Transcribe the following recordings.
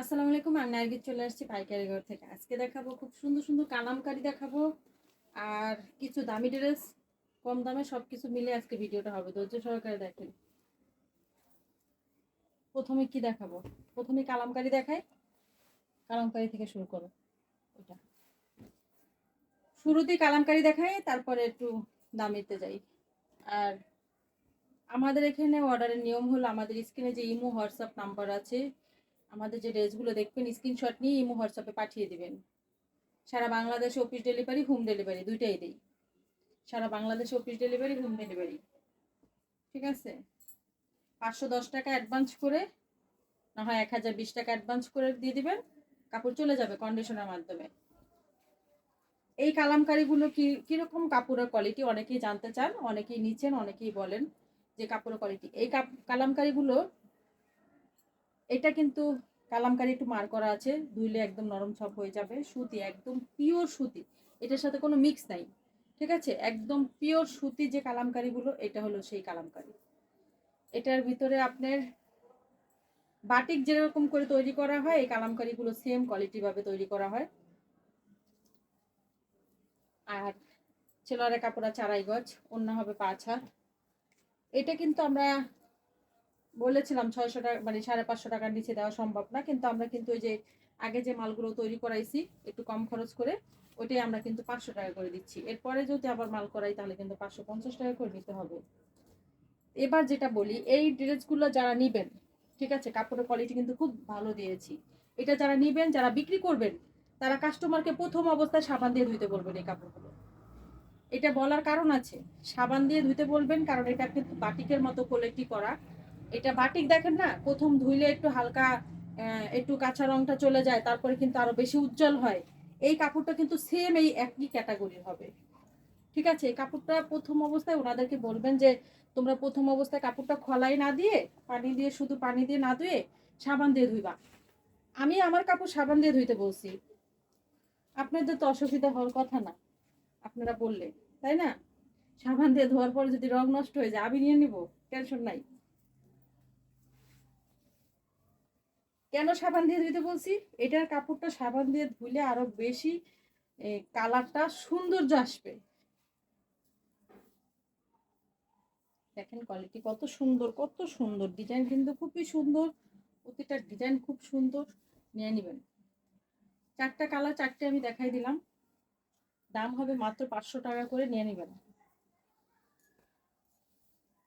আসসালামু আলাইকুম, আমি নার্গিস চলে আসছি পাইকারি ঘর থেকে। আজকে দেখাবো খুব সুন্দর সুন্দর কালামকারি দেখাবো, আর কিছু দামি ড্রেস, কম দামে সব কিছু মিলে আজকে ভিডিওটা হবে, ধৈর্য সহকারে দেখেন। প্রথমে কি দেখাবো? প্রথমে কালামকারি দেখাই, কালামকারি থেকে শুরু করো ওটা শুরুতেই কালামকারি দেখাই, তারপরে একটু দামিতে যাই। আর আমাদের এখানে অর্ডারের নিয়ম হলো, আমাদের স্ক্রিনে যে ইমো, হোয়াটসঅ্যাপ নাম্বার আছে আমাদের যে ড্রেসগুলো দেখবেন স্ক্রিনশট নিয়ে ইমো হোয়াটসঅ্যাপে পাঠিয়ে দেবেন। সারা বাংলাদেশে অফিস ডেলিভারি হোম ডেলিভারি দুইটাই দিই। সারা বাংলাদেশে অফিস ডেলিভারি হোম ডেলিভারি ঠিক আছে? পাঁচশো দশ টাকা অ্যাডভান্স করে, না হয় এক হাজার বিশ টাকা অ্যাডভান্স করে দিয়ে দিবেন, কাপড় চলে যাবে কন্ডিশনের মাধ্যমে। এই কালামকারিগুলো কি, কীরকম কাপড়ের কোয়ালিটি অনেকেই জানতে চান, অনেকেই নিচ্ছেন, অনেকেই বলেন যে কাপড়ের কোয়ালিটি এই কালামকারিগুলো এটা কিন্তু কালামকারি একটু মার করা আছে, ধুইলে একদম নরম ছপ হয়ে যাবে। সুতি, একদম পিওর সুতি। এটার সাথে কোনো মিক্স নাই, ঠিক আছে? একদম পিওর সুতি যে কালামকারিগুলো, এটা হলো সেই কালামকারি। এটার ভিতরে আপনার বাটিক যেরকম করে তৈরি করা হয়, এই কালামকারিগুলো সেম কোয়ালিটিভাবে তৈরি করা হয়। আর ছেলেরা কাপড় আড়াই গজ, অন্য হবে পাঁচ হাত। এটা কিন্তু আমরা বলেছিলাম ছয়শো টাকা মানে সাড়ে পাঁচশো টাকার নিচে দেওয়া সম্ভব না, কিন্তু আমরা কিন্তু ওই যে আগে যে মালগুলো তৈরি করাইছি, একটু কম খরচ করে ওইটাই আমরা কিন্তু পাঁচশো টাকা করে দিচ্ছি। এরপরে যদি আবার মাল করাই, তাহলে কিন্তু পাঁচশো পঞ্চাশ টাকা করে নিতে হবে। এবার যেটা বলি, এই ড্রেসগুলো যারা নিবেন, ঠিক আছে, কাপড়ের কোয়ালিটি কিন্তু খুব ভালো দিয়েছি। এটা যারা নিবেন, যারা বিক্রি করবেন, তারা কাস্টমারকে প্রথম অবস্থায় সাবান দিয়ে ধুইতে বলবেন এই কাপড়গুলো। এটা বলার কারণ আছে। সাবান দিয়ে ধুইতে বলবেন, কারণ এটা কিন্তু বাটিকের মতো কোয়ালিটি করা। এটা বাটিক দেখেন না? প্রথম ধুইলে একটু হালকা একটু কাঁচা রংটা চলে যায়, তারপরে কিন্তু আরও বেশি উজ্জ্বল হয়। এই কাপড়টা কিন্তু সেম এই একই ক্যাটাগরির হবে। ঠিক আছে? এই কাপড়টা প্রথম অবস্থায় ওনাদেরকে বলবেন যে, তোমরা প্রথম অবস্থায় কাপড়টা খলাই না দিয়ে, পানি দিয়ে, শুধু পানি দিয়ে না ধুয়ে সাবান দিয়ে ধুইবা। আমি আমার কাপড় সাবান দিয়ে ধুইতে বলছি। আপনাদের তো অসুবিধা হওয়ার কথা না, আপনারা বললে, তাই না? সাবান দিয়ে ধোয়ার পর যদি রং নষ্ট হয়ে যায়, আমি নিয়ে নিব, টেনশন নাই। কেন সাবান দিয়ে ধুইতে বলছি? এটার কাপড়টা সাবান দিয়ে ধুইলে আরও বেশি কালারটা সৌন্দর্য আসবে। দেখেন কোয়ালিটি কত সুন্দর কত সুন্দর। ডিজাইন কিন্তু খুবই সুন্দর। প্রতিটা ডিজাইন খুব সুন্দর। নিয়ে নেবেন। চারটা কালার চারটে আমি দেখাই দিলাম। দাম হবে মাত্র পাঁচশো টাকা করে, নিয়ে নেবেন।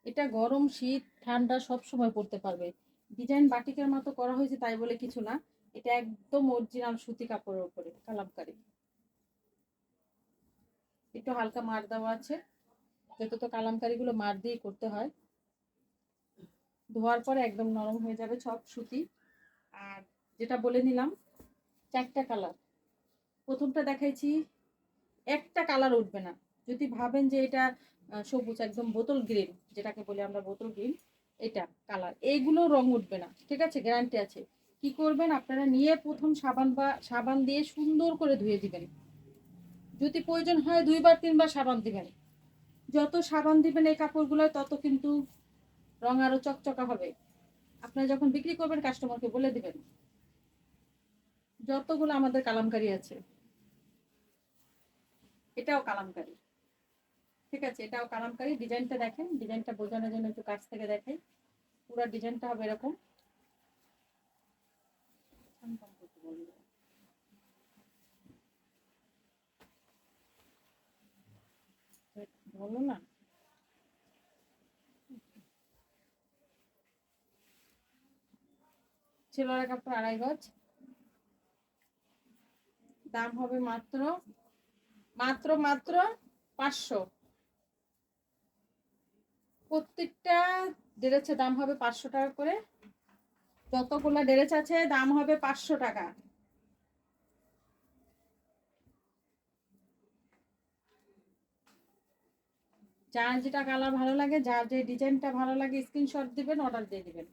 এটা গরম শীত, ঠান্ডা সব সময় পরতে পারবে। ডিজাইন বাটিকের মতো করা হয়েছে তাই বলে কিছু না। এটা একদম অরিজিনাল সুতি কাপড়ের উপরে, কালামকারি। একটু হালকা মার দেওয়া আছে। যত তো কালামকারিগুলো মার দিয়ে করতে হয়। ধোয়ার পরে একদম নরম হয়ে যাবে সব সুতি। আর যেটা বলে নিলাম, চারটা কালার। প্রথমটা দেখাইছি, একটা কালার উঠবে না। যদি ভাবেন যে এটা সবুজ একদম বোতল গ্রিন, যেটাকে বলি আমরা বোতল গ্রিন এটা কালার এইগুলো রং উঠবে না, ঠিক আছে? গ্যারান্টি আছে। কি করবেন? আপনারা নিয়ে প্রথম সাবান বা, সাবান দিয়ে সুন্দর করে ধুয়ে দিবেন। যদি প্রয়োজন হয় দুইবার, তিনবার সাবান দিবেন। যত সাবান দিবেন এই কাপড়গুলো তত কিন্তু রং আরও চকচকা হবে। আপনারা যখন বিক্রি করবেন কাস্টমারকে বলে দিবেন। যতগুলো আমাদের কালামকারি আছে, এটাও কালামকারি। ঠিক আছে, এটাও কালামকারি। ডিজাইনটা দেখেন, ডিজাইনটা বোঝানোর জন্য একটু কাছ থেকে দেখাই। পুরো ডিজাইনটা হবে এরকম। না। ছেলেরা কাপড় আড়াই গজ। দাম হবে মাত্র মাত্র মাত্র পাঁচশো। প্রত্যেকটা ড্রেসের দাম হবে পাঁচশো টাকা করে। যতগুলো ড্রেস আছে, দাম হবে পাঁচশো টাকা। যার যেটা কালার ভালো লাগে, যার যে ডিজাইনটা ভালো লাগে স্ক্রিনশট দিবেন অর্ডার দিয়ে দিবেন।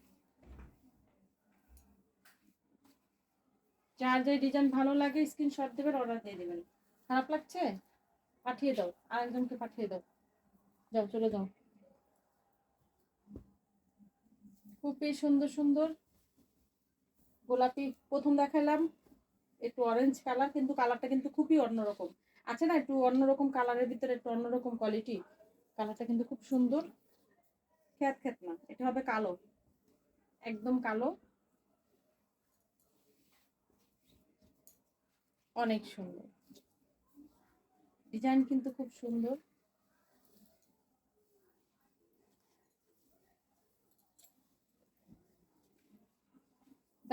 যার যে ডিজাইন ভালো লাগে স্ক্রিনশট দিবেন অর্ডার দিয়ে দিবেন। খারাপ লাগছে? পাঠিয়ে দাও। আরেকজনকে পাঠিয়ে দাও। যাও, চলে যাও। খুবই সুন্দর সুন্দর। গোলাপি প্রথম দেখালাম, একটু অরেঞ্জ কালার কিন্তু কালারটা কিন্তু খুবই অন্যরকম। আছে না একটু অন্যরকম কালারের ভিতরে, একটু অন্যরকম কোয়ালিটি কালারটা কিন্তু খুব সুন্দর। খ্যাত খ্যাত না, এটা হবে কালো। একদম কালো। অনেক সুন্দর। ডিজাইন কিন্তু খুব সুন্দর।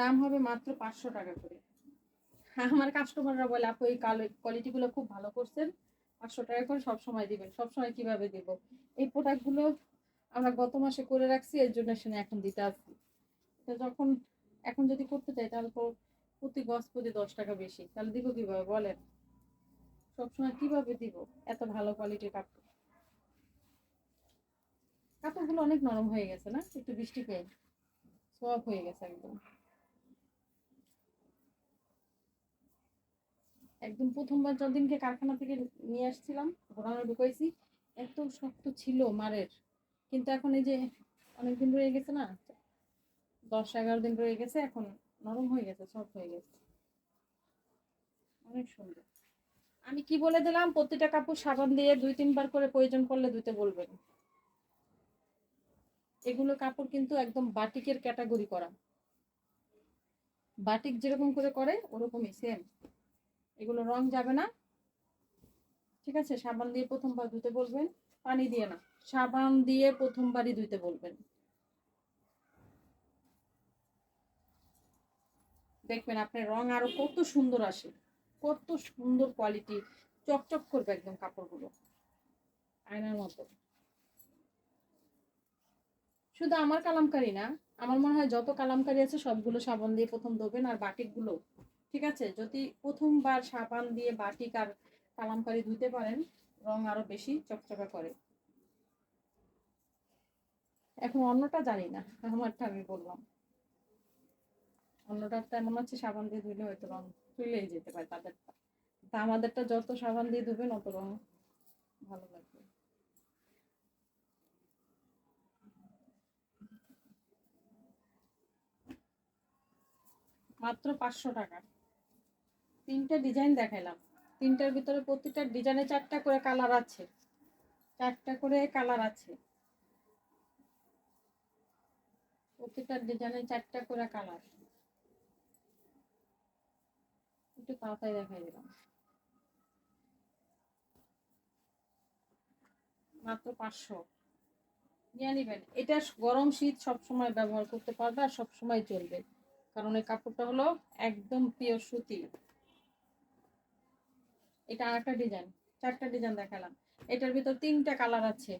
দাম হবে মাত্র পাঁচশো টাকা করে। আমার কাস্টমাররা বলে, আপু, এই কোয়ালিটিগুলো খুব ভালো করছেন। পাঁচশো টাকা করে সব সময় দিবেন। সব সময় কীভাবে দিব? এই প্রোডাক্টগুলো আমরা গত মাসে করে রাখছি, এর জন্য সেখানে এখন দিতে আসছি। তো যখন, এখন যদি করতে চাই, তাহলে তো প্রতি গছ প্রতি দশ টাকা বেশি। তাহলে দিব কীভাবে? বলেন। সবসময় কীভাবে দিব? এত ভালো কোয়ালিটির কাপড়। কাপড়গুলো অনেক নরম হয়ে গেছে না? একটু বৃষ্টি পেয়ে। সব হয়ে গেছে একদম। একদম প্রথমবার যদিনকে কারখানা থেকে নিয়ে আসছিলাম ঘোরানো ঢুকাইছি, এত শক্ত ছিল মারের। কিন্তু এখন এই যে অনেকদিন রয়ে গেছে না, দশ এগারো দিন রয়ে গেছে, এখন নরম হয়ে গেছে সফট হয়ে গেছে। অনেক সুন্দর। আমি কি বলে দিলাম? প্রতিটা কাপড় সাবান দিয়ে দুই তিনবার করে প্রয়োজন পড়লে ধুতে বলবেন। এগুলো কাপড় কিন্তু একদম বাটিকের ক্যাটাগরি করা। বাটিক যেরকম করে করে, ওরকমই সেম এগুলো রং যাবে না। ঠিক আছে? সাবান দিয়ে প্রথমবার ধুতে বলবেন, পানি দিয়ে না। সাবান দিয়ে প্রথমবারই ধুতে বলবেন। দেখবেন আপনার রং আরও কত সুন্দর আসে। কত সুন্দর কোয়ালিটি চকচক করবে একদম কাপড়গুলো। আয়নার মতো। শুধু আমার কালামকারি না, আমার মনে হয় যত কালামকারি আছে সবগুলো সাবান দিয়ে প্রথম ধোবেন, আর বাটিকগুলো ঠিক আছে? যদি প্রথমবার সাবান দিয়ে বাটিক আর কালামকারি ধুতে পারেন, রং আরও বেশি চকচকা করে। এখন অন্যটা জানি না, আমারটা আমি বললাম। অন্যটার এমন হচ্ছে সাবান দিয়ে ধুলে হয়তো রং চলেই যেতে পারে তাদেরটা তা আমাদেরটা যত সাবান দিয়ে ধুবেন, অত রং ভালো লাগবে। মাত্র পাঁচশো টাকা। তিনটা ডিজাইন দেখাইলাম। তিনটার ভিতরে প্রতিটা ডিজাইনে চারটা করে কালার আছে। চারটা করে কালার আছে। প্রতিটা ডিজাইনে চারটা করে কালার একটু তাড়াতাড়ি দেখাই দিলাম। মাত্র পাঁচশো। নিয়ে নিবেন। এটা গরম শীত সব সময় ব্যবহার করতে পারবে আর সব সময় চলবে। কারণ এই কাপড়টা হলো একদম পিওর সুতি। এটা আরেকটা ডিজাইন চারটা ডিজাইন দেখালাম। এটার ভিতর তিনটা কালার আছে।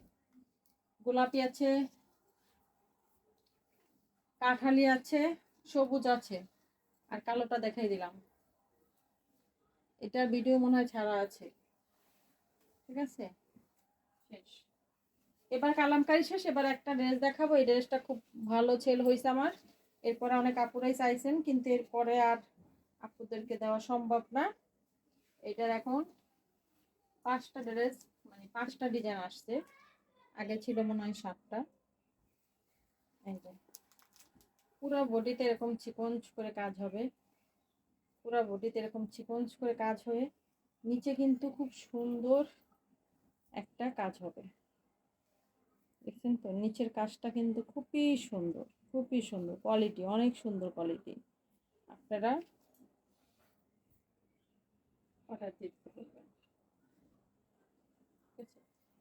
গোলাপি আছে, কাঠালি আছে, সবুজ আছে, আর কালোটা দেখাই দিলাম। এটার ভিডিও মনে হয় ছাড়া আছে। ঠিক আছে? শেষ। এবার কালামকারি শেষ, এবার একটা ড্রেস দেখাবো। এই ড্রেসটা খুব ভালো সেল হয়েছে আমার। এরপরে অনেক আপুরাই চাইছেন, কিন্তু এরপরে আর আপুদেরকে দেওয়া সম্ভব না। এটার এখন পাঁচটা ড্রেস মানে পাঁচটা ডিজাইন আসছে। আগে ছিল মনে হয় সাতটা। পুরো বডিতে এরকম চিকঞ্চ করে কাজ হবে। পুরো বডিতে এরকম চিকঞ্চ করে কাজ হয়ে নিচে কিন্তু খুব সুন্দর একটা কাজ হবে। দেখছেন তো? নিচের কাজটা কিন্তু খুবই সুন্দর খুবই সুন্দর। কোয়ালিটি অনেক সুন্দর কোয়ালিটি আপনারা অর্ডার দিতে পারবেন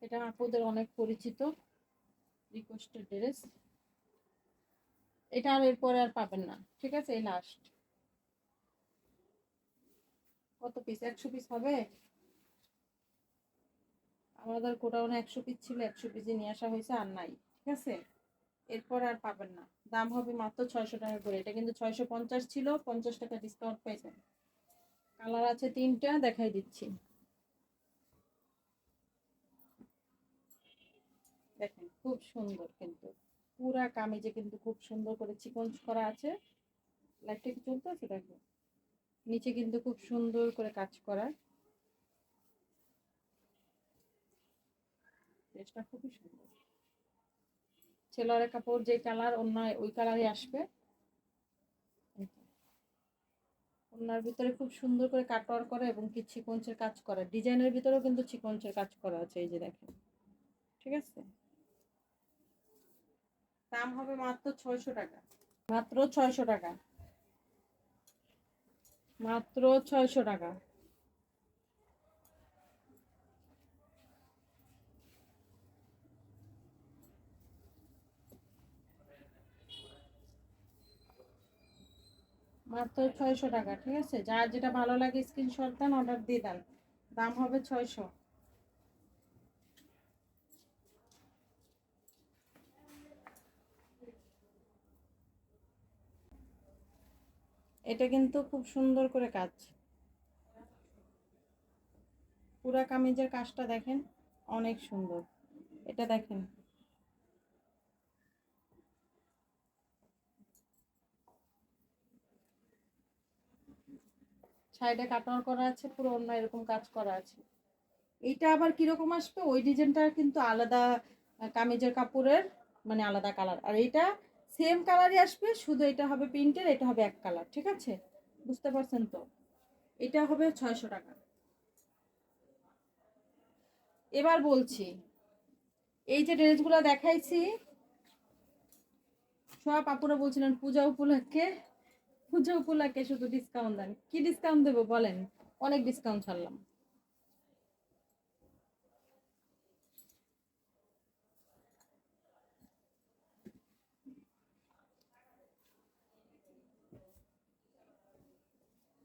এটা আপুদের অনেক পরিচিত রিকোয়েস্টেড ড্রেস এটা আর এরপরে আর পাবেন না, ঠিক আছে? এই লাস্ট কত পিস একশো পিস হবে? আমাদের গোডাউনে একশো পিস ছিল, একশো পিসে নিয়ে আসা হয়েছে আর নাই, ঠিক আছে? এরপর আর পাবেন না। দাম হবে মাত্র ছয়শো টাকা করে। এটা কিন্তু ছয়শো পঞ্চাশ ছিল, পঞ্চাশ টাকা ডিসকাউন্ট পাইছেন কালার আছে তিনটা, দেখাই দিচ্ছি। দেখেন, খুব সুন্দর কিন্তু। পুরা কামিজে কিন্তু খুব সুন্দর করে চিকন করা আছে। লাইটটা কি চলতে আছে দেখো? নিচে কিন্তু খুব সুন্দর করে কাজ করা। খুবই সুন্দর। ছেলের কাপড় যে কালার অন্য ওই কালারই আসবে। ওনার ভিতরে খুব সুন্দর করে কাটওয়ার করা এবং কি চিকঞ্চের কাজ করা। ডিজাইনের ভিতরেও কিন্তু চিকঞ্চের কাজ করা আছে, এই যে দেখেন। ঠিক আছে? দাম হবে মাত্র ছয়শো টাকা। মাত্র ছয়শো টাকা। মাত্র ছয়শো টাকা। মাত্র ছয়শো টাকা, ঠিক আছে? যার যেটা ভালো লাগে স্ক্রিনশট দেন অর্ডার দিয়ে দেন। দাম হবে ছয়শো। এটা কিন্তু খুব সুন্দর করে কাজ। পুরা কামিজের কাজটা দেখেন, অনেক সুন্দর। এটা দেখেন। সাইডে কাটার করা আছে, পুরো অন্য এরকম কাজ করা আছে। এইটা আবার কীরকম আসবে? ওই ডিজাইনটা কিন্তু আলাদা কামিজের কাপড়ের মানে আলাদা কালার। আর এটা সেম কালারই আসবে, শুধু এটা হবে প্রিন্টের, এটা হবে এক কালার, ঠিক আছে? বুঝতে পারছেন তো? এটা হবে ছয়শো টাকা। এবার বলছি, এই যে ড্রেসগুলো দেখাইছি, সব আপুরা বলছিলেন পূজা উপলক্ষে পূজা উপলক্ষে শুধু ডিসকাউন্ট দেন। কি ডিসকাউন্ট দেবো বলেন? অনেক ডিসকাউন্ট ছাড়লাম।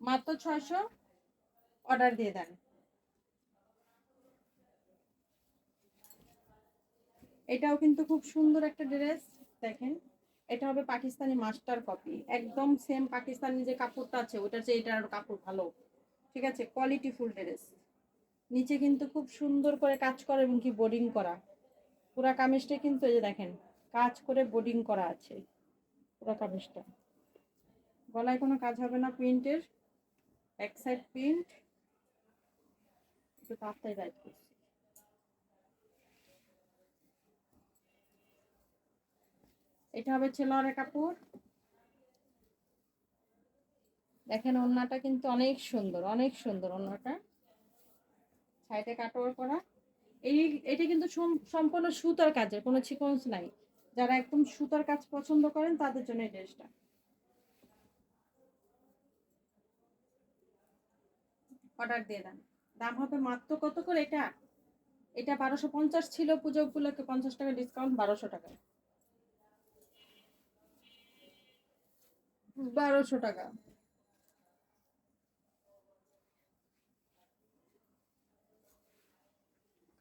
মাত্র ছয়শো অর্ডার দিয়ে দেন। এটাও কিন্তু খুব সুন্দর একটা ড্রেস দেখেন। এটা হবে পাকিস্তানি মাস্টার কপি একদম সেম পাকিস্তানি যে কাপড়টা আছে, ওটার চেয়ে এটার কাপড় ভালো। ঠিক আছে? কোয়ালিটি ফুল ড্রেস নিচে কিন্তু খুব সুন্দর করে কাজ করে এবং কি বোর্ডিং করা। পুরা কামিজটা কিন্তু এই যে দেখেন, কাজ করে বোর্ডিং করা আছে। পুরা কামিজটা। গলায় কোনো কাজ হবে না প্রিন্টের। এক সাইড প্রিন্ট একটু তাড়াতাড়ি রাইট করছি। এটা হবে ছেলোয়ারের কাপড়। দেখেন ওড়নাটা কিন্তু অনেক সুন্দর অনেক সুন্দর ওড়নাটা। সাইডে কাটোয়ার করা। এই, এটা কিন্তু সম্পূর্ণ সুতার কাজের, কোনো চিকন্স নাই। যারা একদম সুতার কাজ পছন্দ করেন, তাদের জন্য এই ড্রেসটা। অর্ডার দিয়ে দেন। দাম হবে মাত্র কত করে এটা? এটা বারোশো পঞ্চাশ ছিল পুজো উপলক্ষে পঞ্চাশ টাকা ডিসকাউন্ট, বারোশো টাকা বারোশো টাকা।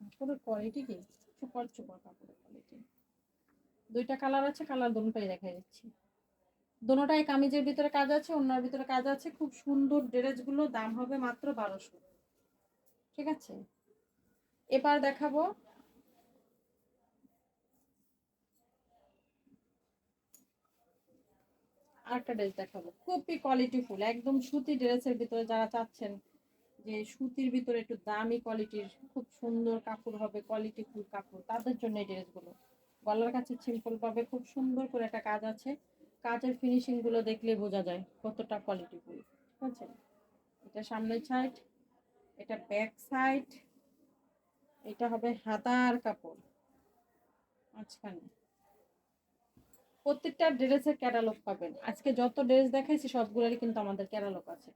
কাপড়ের কোয়ালিটি কি? সুপার সুপার কাপড়ের কোয়ালিটি দুইটা কালার আছে কালার দুটোটাই দেখা যাচ্ছে। দুটোটাই কামিজের ভিতরে কাজ আছে অন্যার ভিতরে কাজ আছে। খুব সুন্দর ড্রেসগুলো, দাম হবে মাত্র বারোশো। ঠিক আছে? এবার দেখাবো আরেকটা ড্রেস দেখাবো। খুবই কোয়ালিটি ফুল একদম সুতি ড্রেসের ভিতরে যারা চাচ্ছেন যে সুতির ভিতরে একটু দামি কোয়ালিটির খুব সুন্দর কাপড় হবে কোয়ালিটি ফুল কাপড়, তাদের জন্য এই ড্রেসগুলো গলার কাছে সিম্পল পাবে, খুব সুন্দর করে একটা কাজ আছে। কাজের ফিনিশিংগুলো দেখলে বোঝা যায় কতটা কোয়ালিটি ফুল ঠিক আছে? এটা সামনের সাইড এটা ব্যাক সাইড এটা হবে হাতার কাপড়, মাঝখানে। প্রত্যেকটা ড্রেসের ক্যাটালগ পাবেন। আজকে যত ড্রেস দেখাইছি, সবগুলোরই কিন্তু আমাদের ক্যাটালগ আছে।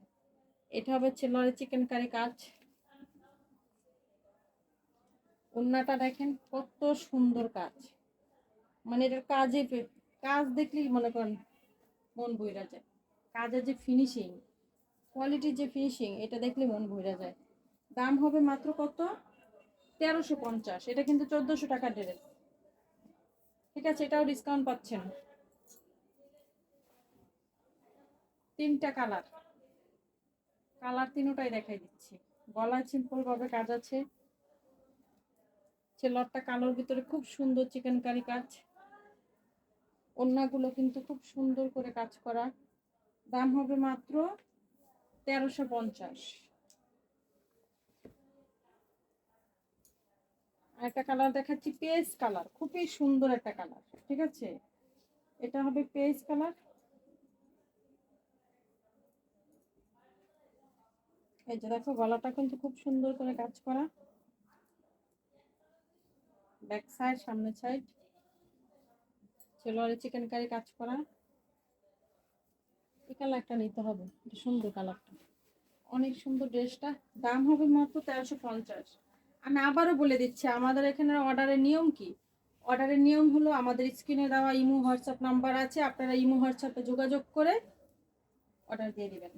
এটা হবে ছেলের চিকেন কারি কাজ। ওন্নাটা দেখেন কত সুন্দর কাজ। মানে এটার কাজে কাজ দেখলেই মনে করেন মন বইরা যায়। কাজের যে ফিনিশিং কোয়ালিটির যে ফিনিশিং এটা দেখলে মন বইরা যায়। দাম হবে মাত্র কত? তেরোশো পঞ্চাশ। এটা কিন্তু চোদ্দোশো টাকার ড্রেস ঠিক আছে, এটাও ডিসকাউন্ট পাচ্ছেন। তিনটা কালার কালার তিনটাই দেখাই দিচ্ছি। গলায় সিম্পল ভাবে কাজ আছে। ছেলরটা কালোর ভিতরে খুব সুন্দর চিকেন কারি কাজ। ওড়নাগুলো কিন্তু খুব সুন্দর করে কাজ করা। দাম হবে মাত্র তেরোশো পঞ্চাশ। একটা কালার দেখাচ্ছি পেস্ট কালার খুবই সুন্দর একটা কালার ঠিক আছে? এটা হবে পেস্ট কালার এই যে দেখো, গলাটা কিন্তু খুব সুন্দর করে কাজ করা। ব্যাক সাইড সামনের সাইড চিকেন কারি কাজ করা। এই কালারটা নিতে হবে সুন্দর কালারটা অনেক সুন্দর ড্রেসটা দাম হবে মাত্র তেরোশো পঞ্চাশ। আমি আবারও বলে দিচ্ছি, আমাদের এখানে অর্ডারের নিয়ম কি? অর্ডারের নিয়ম হলো আমাদের স্ক্রিনে দেওয়া ইমো হোয়াটসঅ্যাপ নাম্বার আছে, আপনারা ইমো হোয়াটসঅ্যাপে যোগাযোগ করে অর্ডার দিয়ে দিবেন।